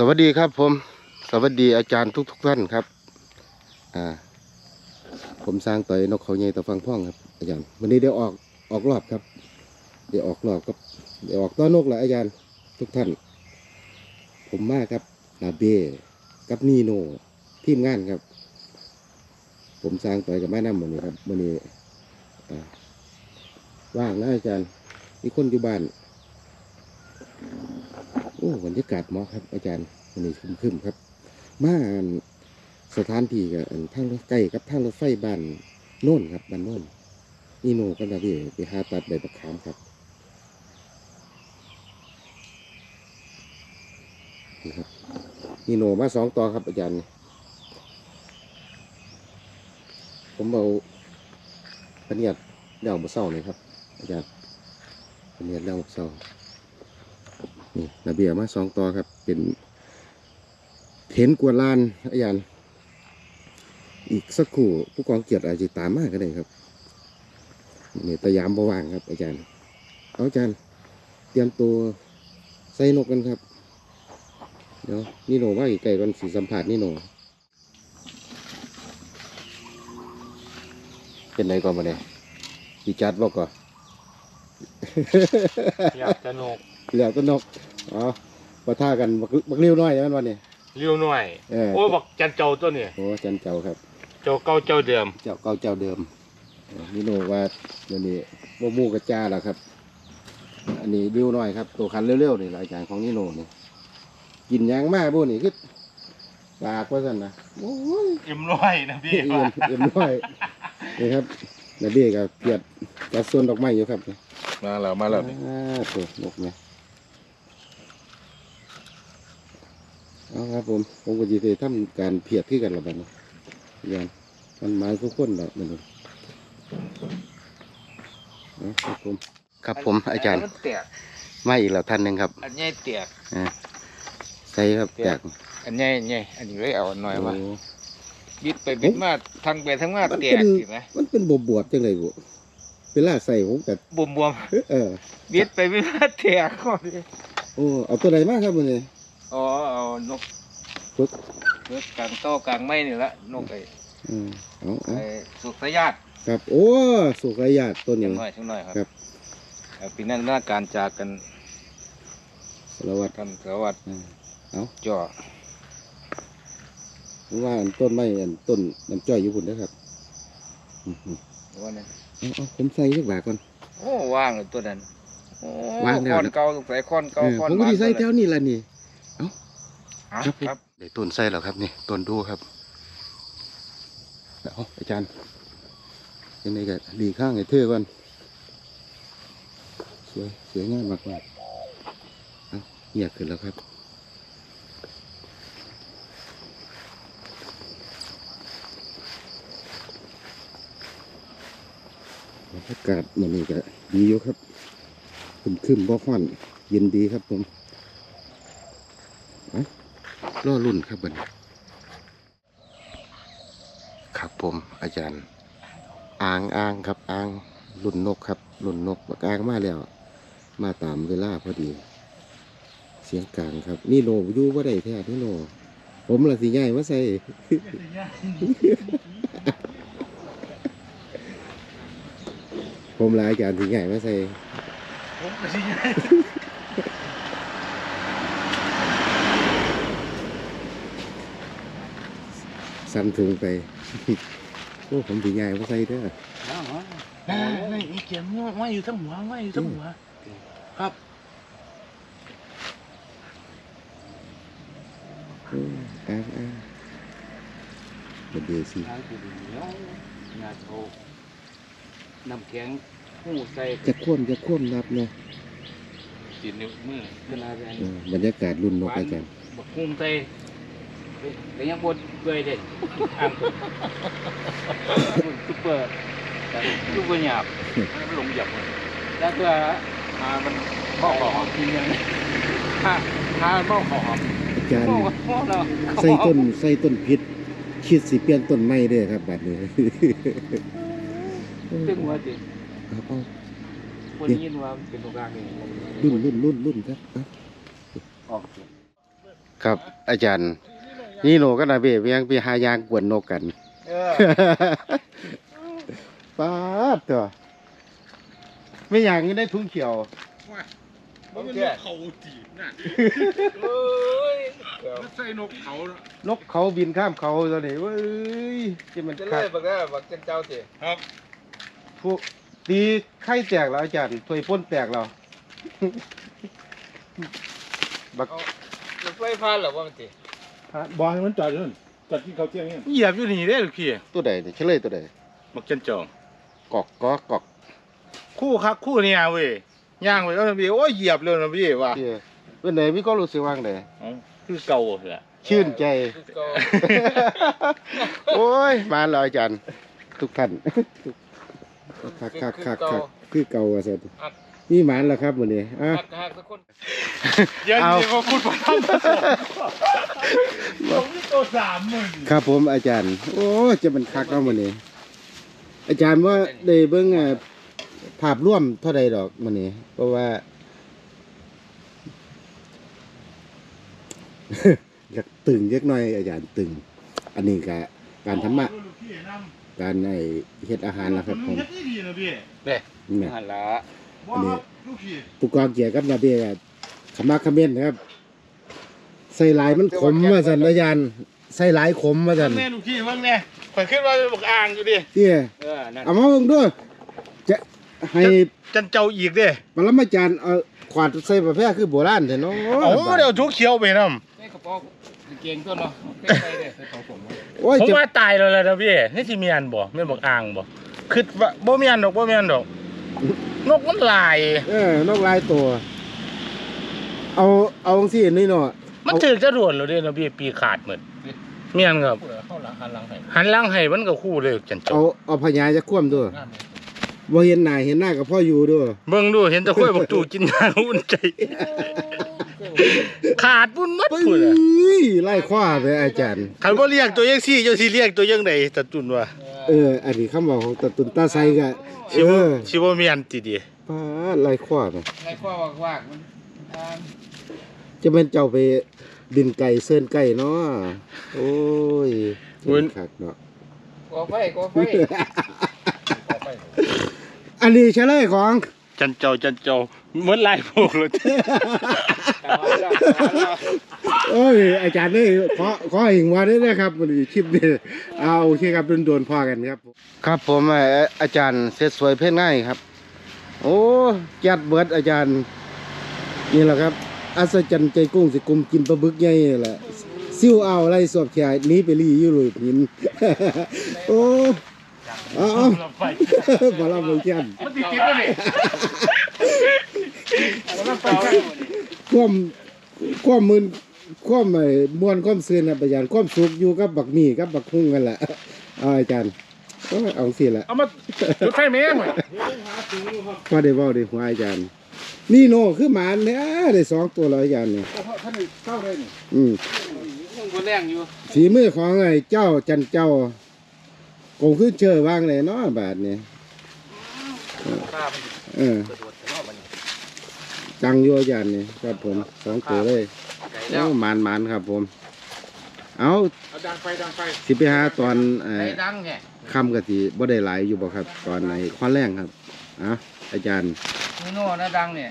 สวัสดีครับผม สวัสดีอาจารย์ทุกทุกๆท่านครับ อ่า ผมสร้างต่อยนกเขาใหญ่ตะฟังพ่องครับ อาจารย์วันนี้เดี๋ยวออกออกรอบครับ เดี๋ยวออกรอบกับเดี๋ยวออกต้อนนกแหละอาจารย์ทุกท่าน ผมมาครับนาเบ้กับนีโนทีมงานครับ ผมสร้างต่อยกับแม่น้ำมันนี้ครับวันนี้ว่างนะอาจารย์มีคนอยู่บ้าน โอ้บรรยากาศเหมาะครับ อาจารย์วันนี้ครึมๆครับ มาสถานที่กับทางรถใกล้กับทางรถไฟบ้านโน่นครับบ้านโน่นนี่โนก็นะพี่ไปหาตัดใบประคามครับนี่ครับนี่โนมาสองต่อครับอาจารย์ ผมเอาปเนียดเดี่ยวมาเศร้าเลยครับ อาจารย์ปเนียดเดี่ยวมาเศร้า นี่ระเบียมาสองต่อครับ เป็นเทนกวนลานอาจารย์อีกสักครู่ผู้กองเกียรติอาจจะตามมากก็ได้ครับนี่ตะยามบว่างครับ อาจารย์เอาอาจารย์ เตรียมตัวใส่นกกันครับ เดี๋ยวนี่โหนว่าอีกไก่กันสีสัมผัสนี่โหนเป็นไรก่อนมาเนี่ยพี่จัดบอกก่อนอยากจะนกเหลือต้นนก อ๋อปะท่ากันบักบักเลี้ยวน้อยใช่ไหมวันนี้ เลี้ยวหน่อย เออ โอ้ยบอกจันเจ้าตัวเนี่ยโอ้จันเจ้าครับ เจ้าเก่าเจ้าเดิม เจ้าเก่าเจ้าเดิมเออนี่โนว่าเดี๋ยวนี้โมมูกระจ้าแล้วครับ อันนี้เลี้ยวน้อยครับ ตัวคันเร็วๆนี่รายการของนี่โนนี่กินหยังมากบุนี่คือปากว่าสั่นนะโอ้ยเอ็มร้อยนะพี่เอ็มเอ็มน้อยนี่ครับนาเบี้ยกับเกียดจัดส่วนดอกไม้อยู่ครับ มาแล้วมาแล้วอ่าตัวนกเนี่ย เอาครับผมผมก็จะไปทำการเพียดที่กันละบัดนี้อย่างมันไม้ทุกคนแบบมันเอาครับผมครับผมอาจารย์มันเตียกมาอีกแล้วท่านหนึ่งครับ อันใหญ่เตียกอ่าใส่ครับแจกอันใหญ่ใหญ่อันนี้เลยเอาหน่อยว่าโอ้บิดไปบิดมาทางไปทางมามันเตียเป็กนเห็นไหมมันเป็นบวบบวบๆจังเลยบุเวลาใส่ผมกับวมบวมเออๆบิดไปบิดมาเตียกก่อนโอ้เอาตัวไหนมากครับมันนี่ อ๋อเอานกฝึกเลือกกลางโต๊ะกลางไม้นี่ละนกไอ้อืมเอาเอาไอ้สุขสยาดครับ โอ้สุกระยาดตัวจันี้งหน่อยจังหน่อยครับครับเอาปีนั้นหน้าการจากกันสารวัตรกันสวัสดอืมเอาจ่อผมว่าอันต้นไม้อันต้นน้ำจ้อยอยู่พุ่นนะครับอืมว่านั่นๆเอาเอาผมใส่เล็กบาทก่อน โอ้ว่างเลยตัวนั้นโอ้ว่างแล้วค้อนเก่าสงสัยค้อนเอเก่าอค้อนผมก็ดีใส่แถวนี้ละนี่อะ ครับครับได้ต้นใส่แล้วครับนี่ต้นดูครับเอาอาจารย์ยังไงก็ดีข้างไอ้เท่ก่อนสวยสวยงามมากมากๆเอาเงียบขึ้นแล้วครับบรรยากาศมันนี่ก็ดีอยู่ครับขึ้นขึ้นบ่ฮ้อนเย็นดีครับผมเอา ล่อรุ่นครับบันครับผมอาจารย์อ่างอ่างครับอ่างรุ่นนกครับรุ่นนกกอ่างมาแล้ว มาตามเวลาพอดี เสียงกลางครับ นี่โนอยู่ว่าได้แท้นี่โนผมละสิง่ายมาใส่ผมละอาจารย์สิง่ายมาใส่ผมก็สิย้าย สั่นถุงไป โอ้ผมสิง่ายมาใส่เด้อนี่นี่อีเกียนว่าอยู่ทั้งหัวว่าอยู่ทั้งหัว ครับโอ้อ่างอ่างบัดเดียวสิทางกูเหนียวงาโชน้ำแข็งหูใส่จะคว่ำจะคว่ำนับเนาะติดนิ้วมือขนาดนั้นเออบรรยากาศรุ่นนกอาจารย์บักหุ้มใส่ แต่ยังบดเกยเด่นอ่างซุปเปอร์ซุปเปอร์หยาบมันลงหยับเลยแล้วก็หามันบอกหอมทีนึงหาหาบอกหอมอาจารย์บอกบอาใส่ต้นใส่ต้นพิษคิดสิเปลี่ยนต้นไม้ด้อครับบัดนี้ตึงหัวจิเอาเอาคนยินว่าเป็นโอกาสเองรุ่นรุ่นรุ่นรุ่นครับ ครับอาจารย์ นี่โนก็นาเบะยังไปหายางกวนนกกันเออป้าดตัวไม่อย่างนี้ได้ทุ่งเขียว มันเป็นเขาจีบน่ะเอ้ยมันใส่นกเขาน่ะนกเขาบินข้ามเขาตอนนี้เว้ยที่มันจะคัเล่กบักได้บักเจ้าเจ้าสิครับพวกตีไข่แตกแล้วอาจารย์ถ้วยพ่นแตกแล้วบักรถไฟฟ้าหรอว่ามันสิ บอให้มันจอดอยู่นั่นจอดที่เขาเที่ยงเนี่ยเหยียบอยู่นี่ได้หรือพี่ตัวใดนี่เฉลยตัวใดมักเจนจองกอกกอกกอกคู่ครับคู่เนี่ยเว้ยย่างไปแล้วนะพี่โอ้ยเหยียบเลยนะพี่ว่าเที่ยเป็นไหนมีก็รู้สึกว่างไดเอ้าคือเก่าแหละชื่นใจคือเก่าโอ้ย มาแล้วอาจารย์ทุกท่านคักคักคักคักคือเก่าอะสิ นี่หมานแล้วครับวันนี้อะ หักหักสักคนเย็นเอาดีว่าคุณมาทำผมนี่ตัวสามหมื่นครับผมอาจารย์ โอ้จะเป็นคักเนาะวันนี้ อาจารย์ว่าได้เบิ่งอะภาพร่วมเท่าใดดอกวันนี้เพราะว่า อยากตึงเล็กน้อย อาจารย์ตึง อันนี้ก็การธรรมะพี่นการในเฮ็ดอาหารำนะครับผมเฮ็ดดีนะพี่เนี่ยนี่หันละ บ่ครับลูกพี่ผู้กองเกียรติกับนาเบียก็ขมักเขม้นครับ ใส่หลายมันขมว่าสันอาจารย์ใส่หลายขมว่าสันแม่ลูกพี่ว่างเนี่ยข่อยขึ้นมาบอกอ่างอยู่ดิเตี้ยเออนั่นเอามาเบิ่งด้วยจะให้จันเจ้าอีกเด้ปรมาจารย์เอาขวาดใส่ประเภทคือโบราณแท้เนาะเอาเดี๋ยวทุกเขียวไปนำนี่กระเป๋าเก่งตัวเนาะไปเลยใส่ของผมโอ้ยผมจะว่าตายแล้วแหละนะพี่นี่สิมีอันบ่แม่นบอกอ่างบ่คิดว่าบ่มีอันดอกบ่มีอันดอก นกมันหลาย เออนกลายตัว เอาเอาจังซี่นี่เนาะมันถือจะรวดแล้วเด้นะพี่ปีขาดหมดเมียนครับเข้าหลังหันหลังให้หันหลังให้มันก็คู่เลยจันเจ้าเอาเอาพญาจะคว่ำด้วยงานนี้ บ่เห็นหน้าเห็นหน้ากับพ่ออยู่ด้วยเบิ่งดูเห็นแตะค่อยบอกตู่กินยาอุ่นใจ ขาดปุ่นหมัดปึ้พุ่นอะยไล่คว้าไปอาจารย์ คันบ่เรียกตัวยังซี่เจ้าสิเรียกตัวยังใดตะตุนว่าเออ อันนี้คำบอกของตะตุนตาไซก็สิเอบ่อสิบ่มีอันติดีป้าดไล่คว้าไปในข้อว่าวากมันอ่าจะเป็นเจ้าไปบินไก่เซินไก่เนาะโอ้ยเห็นคักเนาะก่อไฟก่อไฟก่อไฟ อันนี้เฉลยของ จันเจ้าจันเจ้าเหมือนลายพวกเลยตามมาแล้วตามมาแล้วโอ้ยอาจารย์นี่ขอขอหิงว่าด้วยนะครับวันนี้คลิปนี้เอาโอเคครับโดนๆพอกันครับ ครับผมเอ่ออาจารย์เสร็จสวยเพ่งง่ายครับ โอ้จัดเบิดอาจารย์นี่แหละครับอัศจรรย์ใจกุ้งสิกุมกินปลาบึกใหญ่นี่แหละซิ่วเอาอะไรสอบแขกหนี้ไปรีอยู่เลยหินโอ้เอาเอาบาลาบเชียนมันสิติดแล้วนี่ความความมืนความไอ้มวนความซื่นนะอาจารย์ความสุขอยู่กับบักหมี่กับบักคุ้งกันแหละเอาอาจารย์ก็เอาสิละเอามาจุดไฟแม่หน่อยพอได้เว้าได้หัวอาจารย์นี่โนคือหมานเนี่ยได้สองตัวแล้วอาจารย์นี่ท่านเข้าได้นี่อืมมึงบ่แรงอยู่ฝีมือของไอ้เจ้าจันเจ้า คงขึ้นเชื่อวางเลยเนาะบาทนี่ข้ามันเออ กระโดดเข้ามันจังอยู่อาจารย์นี่ครับผมสองตัวเลยไก่แล้วโอ้หมานหมานครับผม เอาเอาดังไฟดังไฟสิไปหาตอนเอ่ไก่อ ดังไงค่ำกะทิบ่ได้หลายอยู่บ่ครับ ตอนในข้อแรงครับอะอาจารย์ นี่โน่นะดังเนี่ย